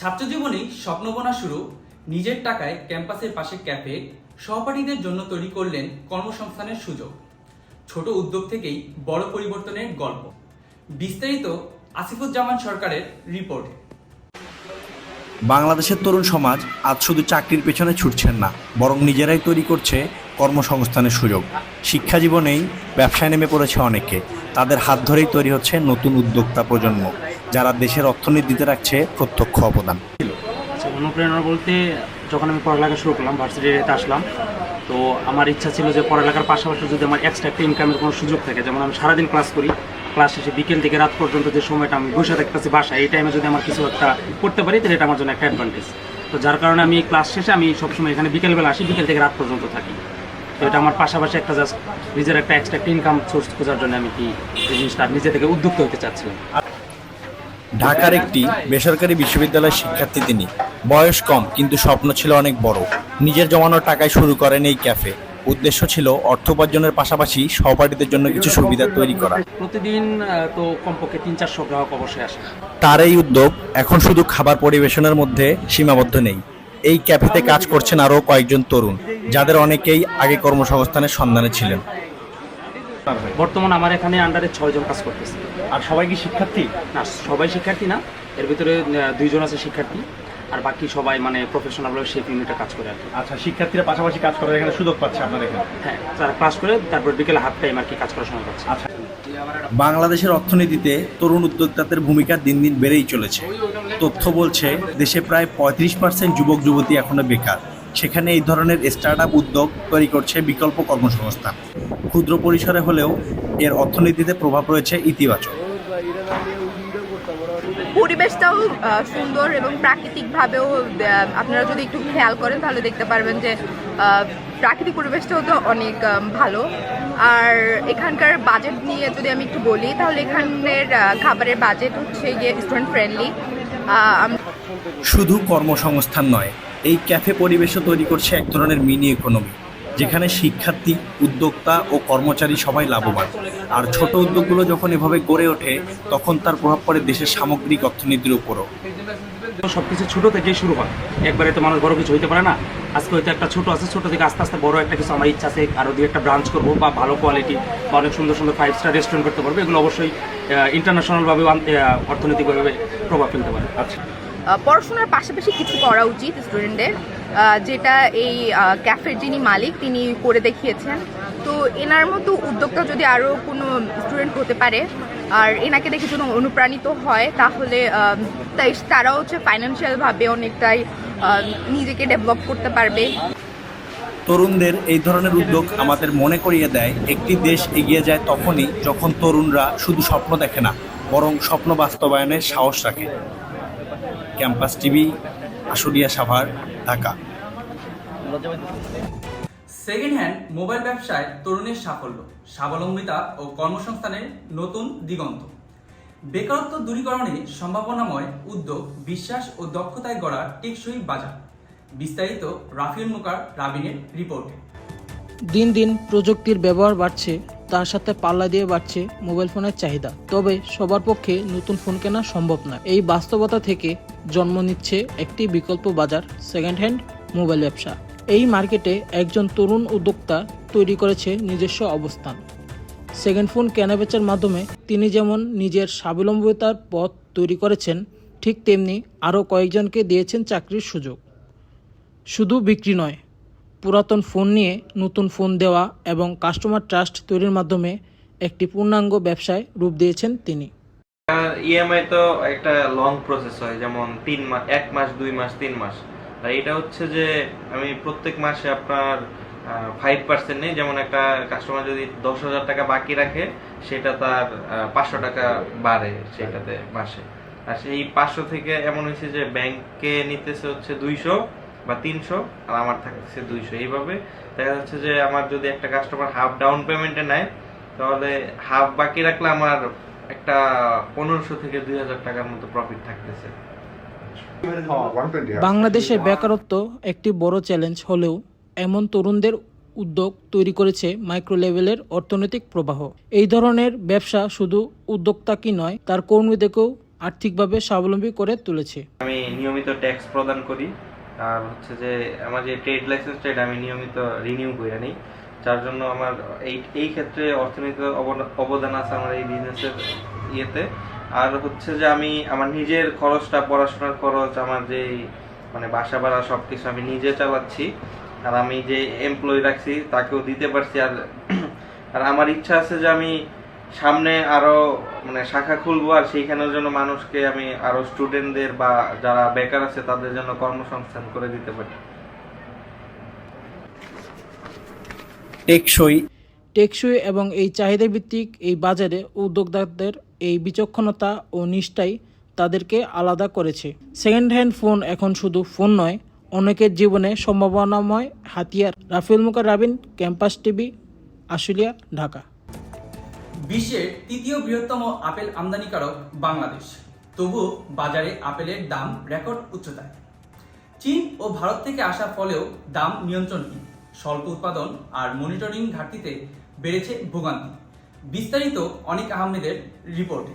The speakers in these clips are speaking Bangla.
ছাত্র জীবনেই স্বপ্ন বোনা শুরু। নিজের টাকায় ক্যাম্পাসের পাশে ক্যাফে সহপাঠীদের জন্য তৈরি করলেন কর্মসংস্থানের সুযোগ। ছোট উদ্যোগ থেকেই বড় পরিবর্তনের গল্প। বিস্তারিত আসিফুজ্জামান সরকারের রিপোর্টে। বাংলাদেশের তরুণ সমাজ আজ শুধু চাকরির পেছনে ছুটছেন না, বরং নিজেরাই তৈরি করছে কর্মসংস্থানের সুযোগ। শিক্ষা জীবনেই ব্যবসায় নেমে পড়েছে অনেকে। তাদের হাত ধরেই তৈরি হচ্ছে নতুন উদ্যোক্তা প্রজন্ম। যারা দেশের অর্থনীতিতে রাখছে প্রত্যক্ষ অবদান। আচ্ছা অনুপ্রেরণা বলতে যখন আমি পড়ালেখা শুরু করলাম ভার্সিটিতে আসলাম, তো আমার ইচ্ছা ছিল যে পড়ালেখার পাশাপাশি যদি আমার এক্সট্রা একটা ইনকামের কোনো সুযোগ থাকে, যেমন আমি সারাদিন ক্লাস করি ক্লাস শেষে বিকেল থেকে রাত পর্যন্ত যে সময়টা আমি বসে থাকতেছি বাসায়, এই টাইমে যদি আমার কিছু একটা করতে পারি, তাহলে এটা আমার জন্য একটা অ্যাডভান্টেজ তো যার কারণে আমি ক্লাস শেষে আমি সবসময় এখানে বিকেলবেলা আসি, বিকেল থেকে রাত পর্যন্ত থাকি। তো এটা আমার পাশাপাশি একটা জাস্ট নিজের একটা এক্সট্রা ইনকাম সোর্স খোঁজার জন্য আমি কি জিনিসটা নিজে থেকে উদ্যুক্ত হতে চাচ্ছিলাম। ঢাকার একটি বেসরকারি বিশ্ববিদ্যালয়ের শিক্ষার্থী তিনি। বয়স কম কিন্তু স্বপ্ন ছিল অনেক বড়। নিজের জমানো টাকায় শুরু করেন এই ক্যাফে। উদ্দেশ্য ছিল অর্থ উপার্জনের পাশাপাশি সহপাঠীদের জন্য কিছু সুবিধা তৈরি করা। প্রতিদিন তো কমপক্ষে তিন চারশো গ্রাহক অবশ্যই আসে। তার এই উদ্যোগ এখন শুধু খাবার পরিবেশনের মধ্যে সীমাবদ্ধ নেই। এই ক্যাফেতে কাজ করছেন আরও কয়েকজন তরুণ যাদের অনেকেই আগে কর্মসংস্থানের সন্ধানে ছিলেন। বর্তমান আমার এখানে আন্ডারে ছয়জন কাজ করতেছে। আর সবাই কি শিক্ষার্থী? না সবাই শিক্ষার্থী না। এর ভিতরে দুইজন আছে শিক্ষার্থী। আর বাকি সবাই মানে প্রফেশনাল ভাবে শেফ ইউনিটে কাজ করে আর কি। আচ্ছা শিক্ষার্থীরা পাশাপাশি কাজ করার এখানে সুযোগ পাচ্ছে আপনার এখানে? হ্যাঁ তারা ক্লাস করে তারপর বিকেলে হাফ টাইম আর কি কাজ করার সময় পাচ্ছে। আচ্ছা। বাংলাদেশের অর্থনীতিতে তরুণ উদ্যোক্তাদের ভূমিকা দিন দিন বেড়েই চলেছে। তথ্য বলছে দেশে প্রায় পঁয়ত্রিশ পার্সেন্ট যুবক যুবতী এখনও বেকার। সেখানে এই ধরনের স্টার্ট আপ উদ্যোগ তৈরি করছে বিকল্প কর্মসংস্থান। ক্ষুদ্র পরিসরে হলেও এর অর্থনীতিতে প্রভাব রয়েছে ইতিবাচক। পরিবেশটাও সুন্দর এবং প্রাকৃতিকভাবেও আপনারা যদি একটু খেয়াল করেন তাহলে দেখতে পারবেন যে প্রাকৃতিক পরিবেশটাও তো অনেক ভালো। আর এখানকার বাজেট নিয়ে যদি আমি একটু বলি তাহলে এখানের খাবারের বাজেট হচ্ছে গিয়ে স্টুডেন্ট ফ্রেন্ডলি শুধু কর্মসংস্থান নয় এই ক্যাফে পরিবেশও তৈরি করছে এক ধরনের মিনি ইকোনমি যেখানে শিক্ষার্থী উদ্যোক্তা ও কর্মচারী সবাই লাভবান। আর ছোট উদ্যোগগুলো যখন এভাবে গড়ে ওঠে তখন তার প্রভাব পড়ে দেশের সামগ্রিক অর্থনীতির উপরও। সব কিছু ছোটো থেকেই শুরু হয়। একবারে তো মানুষ বড় কিছু হইতে পারে না। আজকে হয়তো একটা ছোট আছে ছোট থেকে আস্তে আস্তে বড় একটা কিছু আমার ইচ্ছা আছে আরও দুই একটা ব্রাঞ্চ করব বা ভালো কোয়ালিটি বা অনেক সুন্দর সুন্দর ফাইভ স্টার রেস্টুরেন্ট করতে পারব। এগুলো অবশ্যই ইন্টারন্যাশনালভাবে অর্থনৈতিকভাবে প্রভাব ফেলতে পারে। আচ্ছা। পড়াশোনার পাশাপাশি কিছু করা উচিত স্টুডেন্টদের যেটা এই ক্যাফের যিনি মালিক, তিনি করে দেখিয়েছেন। তো এনার মতো উদ্যোক্তা যদি আরও কোনো স্টুডেন্ট হতে পারে, আর এনাকে দেখে যদি অনুপ্রাণিত হয়, তাহলে তাই তারাও হচ্ছে ফাইন্যান্সিয়ালভাবে অনেকটাই নিজেকে ডেভেলপ করতে পারবে। তরুণদের এই ধরনের উদ্যোগ আমাদের মনে করিয়ে দেয়, একটি দেশ এগিয়ে যায় তখনই যখন তরুণরা শুধু স্বপ্ন দেখে না, বরং স্বপ্ন বাস্তবায়নের সাহস রাখে। Campus TV Ashulia Savar Dhaka. Second hand mobile ব্যবসায় তরুণের সাফল্য স্বাবলম্বিতা ও কর্মসংস্থানের নতুন দিগন্ত। বেকারত্ব দূরীকরণে সম্ভাবনাময় উদ্যোগ বিশ্বাস ও দক্ষতায় গড়া টেকসই বাজার। বিস্তারিত রাফিউল মুকার রাবিনের রিপোর্টে। দিন দিন প্রযুক্তির ব্যবহার বাড়ছে। তার সাথে পাল্লা দিয়ে বাড়ছে মোবাইল ফোনের চাহিদা। তবে সবার পক্ষে নতুন ফোন কেনা সম্ভব না এই বাস্তবতা থেকে জন্ম নিচ্ছে একটি বিকল্প বাজার সেকেন্ড হ্যান্ড মোবাইল ব্যবসা। এই মার্কেটে একজন তরুণ উদ্যোক্তা তৈরি করেছে নিজস্ব অবস্থান। সেকেন্ড ফোন কেনাবেচার মাধ্যমে তিনি যেমন নিজের স্বাবলম্বিতার পথ তৈরি করেছেন, ঠিক তেমনি আরও কয়েকজনকে দিয়েছেন চাকরির সুযোগ। শুধু বিক্রি নয় পুরাতন ফোন নিয়ে নতুন ফোন দেওয়া এবং কাস্টমার ট্রাস্ট তৈরির মাধ্যমে একটি পূর্ণাঙ্গ ব্যবসায় রূপ দিয়েছেন তিনি। ইএমআই তো একটা লং প্রসেস হয়, যেমন তিন মাস এক মাস, দুই মাস, তিন মাস। আর এটা হচ্ছে যে আমি প্রত্যেক মাসে আপনার ফাইভ পার্সেন্ট নেই, যেমন একটা কাস্টমার যদি দশ হাজার টাকা বাকি রাখে, সেটা তার পাঁচশো টাকা বাড়ে সেটাতে মাসে। আর সেই পাঁচশো থেকে এমন হয়েছে যে ব্যাংকে নিতেছে হচ্ছে দুইশো বা তিনশো আর আমার থাকতেছে দুইশো। এইভাবে দেখা যাচ্ছে যে আমার যদি একটা কাস্টমার হাফ ডাউন পেমেন্টে নেয় তাহলে হাফ বাকি রাখলে আমার একটা পনেরোশো থেকে দুই হাজার টাকার মতো প্রফিট থাকতেছে। বাংলাদেশে বেকারত্ব একটি বড় চ্যালেঞ্জ হলেও এমন তরুণদের উদ্যোগ তৈরি করেছে মাইক্রো লেভেলের অর্থনৈতিক প্রবাহ। এই ধরনের ব্যবসা শুধু উদ্যোক্তা কি নয় তার কর্মীদেরকেও আর্থিকভাবে স্বাবলম্বী করে তুলেছে। আমি নিয়মিত ট্যাক্স প্রদান করি। আর হচ্ছে যে আমার যে ট্রেড লাইসেন্সটা এটা আমি নিয়মিত রিনিউ করে নিই। যার জন্য আমার এই এই ক্ষেত্রে অর্থনৈতিক অবদা- অবদান আছে আমার এই বিজনেসের ইয়েতে। আর হচ্ছে যে আমি আমার নিজের খরচটা, পড়াশোনার খরচ, আমার যে মানে বাসা ভাড়া সব কিছু আমি নিজে চালাচ্ছি। আর আমি যে এমপ্লয়ি রাখছি, তাকেও দিতে পারছি। আর আর আমার ইচ্ছা আছে যে আমি সামনে আরও মানে শাখা খুলবো আর সেইখানের জন্য মানুষকে আমি আরও স্টুডেন্টদের বা যারা বেকার আছে তাদের জন্য কর্মসংস্থান করে দিতে পারি। টেকসই। টেকসই এবং এই চাহিদা ভিত্তিক এই বাজারে উদ্যোক্তাদের এই বিচক্ষণতা ও নিষ্ঠাই তাদেরকে আলাদা করেছে। সেকেন্ড হ্যান্ড ফোন এখন শুধু ফোন নয় অনেকের জীবনে সম্ভাবনাময় হাতিয়ার। Rafiul মুকার Rabin campus TV Ashulia Dhaka. বিশ্বের তৃতীয় বৃহত্তম আপেল আমদানিকারক বাংলাদেশ। তবুও বাজারে আপেলের দাম রেকর্ড উচ্চতায়। চীন ও ভারত থেকে আসা ফলেও দাম নিয়ন্ত্রণহীন। স্বল্প উৎপাদন আর মনিটরিং ঘাটতিতে বেড়েছে ভোগান্তি। বিস্তারিত অনেক আহমেদের রিপোর্টে।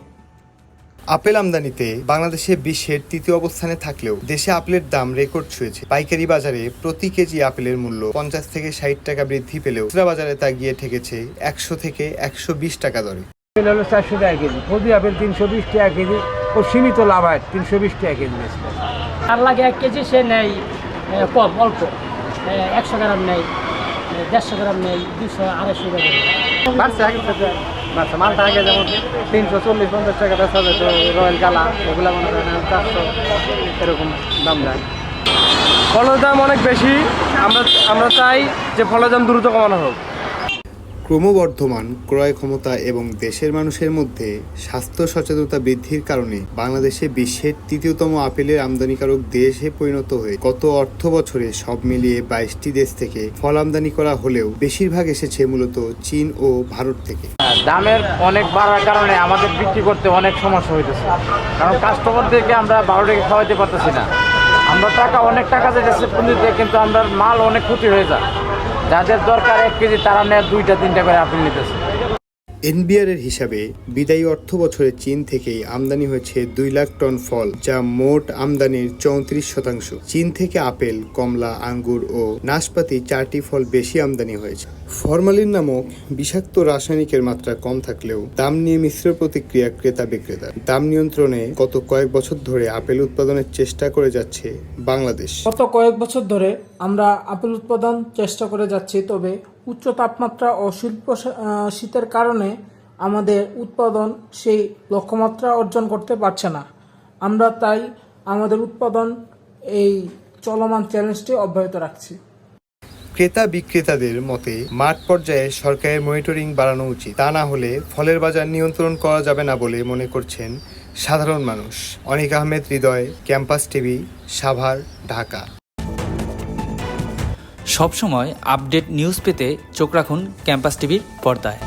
আপেল আমদানিতে বাংলাদেশে বিশ্বের তৃতীয় অবস্থানে থাকলেও দেশে আপেলের দাম রেকর্ড ছুঁয়েছে। পাইকারি বাজারে প্রতি কেজি আপেলের মূল্য পঞ্চাশ থেকে ষাট টাকা বৃদ্ধি পেলেও খুচরা বাজারে তা গিয়ে ঠেকেছে একশো থেকে একশো বিশ টাকা দরে। আপেল হলো চারশো টাকা কেজি কদি আপেল তিনশো বিশ টাকা কেজি ও সীমিত লাভ হয় তিনশো বিশ টাকা কেজি আর লাগে এক কেজি সে নেয় কম অল্প। একশো গ্রাম নেয় দেড়শো গ্রাম নেয় দুশো আড়াইশো গ্রাম আগে মালটা আগে যেমন তিনশো চল্লিশ, পঞ্চাশ টাকা বেচা যেত, রয়্যাল গালা এগুলো চারশো, এরকম দাম দেয়। ফলের দাম অনেক বেশি, আমরা আমরা চাই যে ফলের দাম দ্রুত কমানো হোক। ক্রমবর্ধমান ক্রয় ক্ষমতা এবং দেশের মানুষের মধ্যে স্বাস্থ্য সচেতনতা বৃদ্ধির কারণে বাংলাদেশে বিশ্বের তৃতীয়তম আপেলের আমদানিকারক দেশে পরিণত হয়ে গত অর্থ বছরে সব মিলিয়ে বাইশটি দেশ থেকে ফল আমদানি করা হলেও বেশিরভাগ এসেছে মূলত চীন ও ভারত থেকে। দামের অনেক বাড়ার কারণে আমাদের বিক্রি করতে অনেক সমস্যা হইতেছে। কারণ কাস্টমারদেরকে আমরা বারো টাকা খাওয়াইতে পারতেছি না। আমরা টাকা, অনেক টাকা যেতেছে পুঁজিতে, কিন্তু আমরা মাল অনেক ক্ষতি হয়ে যায়। যাদের দরকার এক কেজি তারা নেয় দুইটা তিনটা করে আপেল নিতেছে। এনবিআর এর হিসাবে বিদায়ী অর্থ বছরে চীন থেকেই আমদানি হয়েছে দুই লাখ টন ফল, যা মোট আমদানির চৌত্রিশ শতাংশ। চীন থেকে আপেল, কমলা, আঙ্গুর ও নাশপাতি চারটি ফল বেশি আমদানি হয়েছে। ফরমালিন নামক বিষাক্ত রাসায়নিকের মাত্রা কম থাকলেও দাম নিয়ে মিশ্র প্রতিক্রিয়া ক্রেতা বিক্রেতা দাম নিয়ন্ত্রণে গত কয়েক বছর ধরে আপেল উৎপাদনের চেষ্টা করে যাচ্ছে বাংলাদেশ। গত কয়েক বছর ধরে আমরা আপেল উৎপাদন চেষ্টা করে যাচ্ছি, তবে উচ্চ তাপমাত্রা ও শিল্প শীতের কারণে আমাদের উৎপাদন সেই লক্ষ্যমাত্রা অর্জন করতে পারছে না। আমরা তাই আমাদের উৎপাদন এই চলমান চ্যালেঞ্জটি অব্যাহত রাখছি। ক্রেতা বিক্রেতাদের মতে, মাঠ পর্যায়ে সরকারের মনিটরিং বাড়ানো উচিত। তা না হলে ফলের বাজার নিয়ন্ত্রণ করা যাবে না বলে মনে করছেন সাধারণ মানুষ। Anik Ahmed, Hridoy, campus TV, Savar, Dhaka. সবসময় আপডেট নিউজ পেতে চোখ রাখুন ক্যাম্পাস টিভির পর্দায়।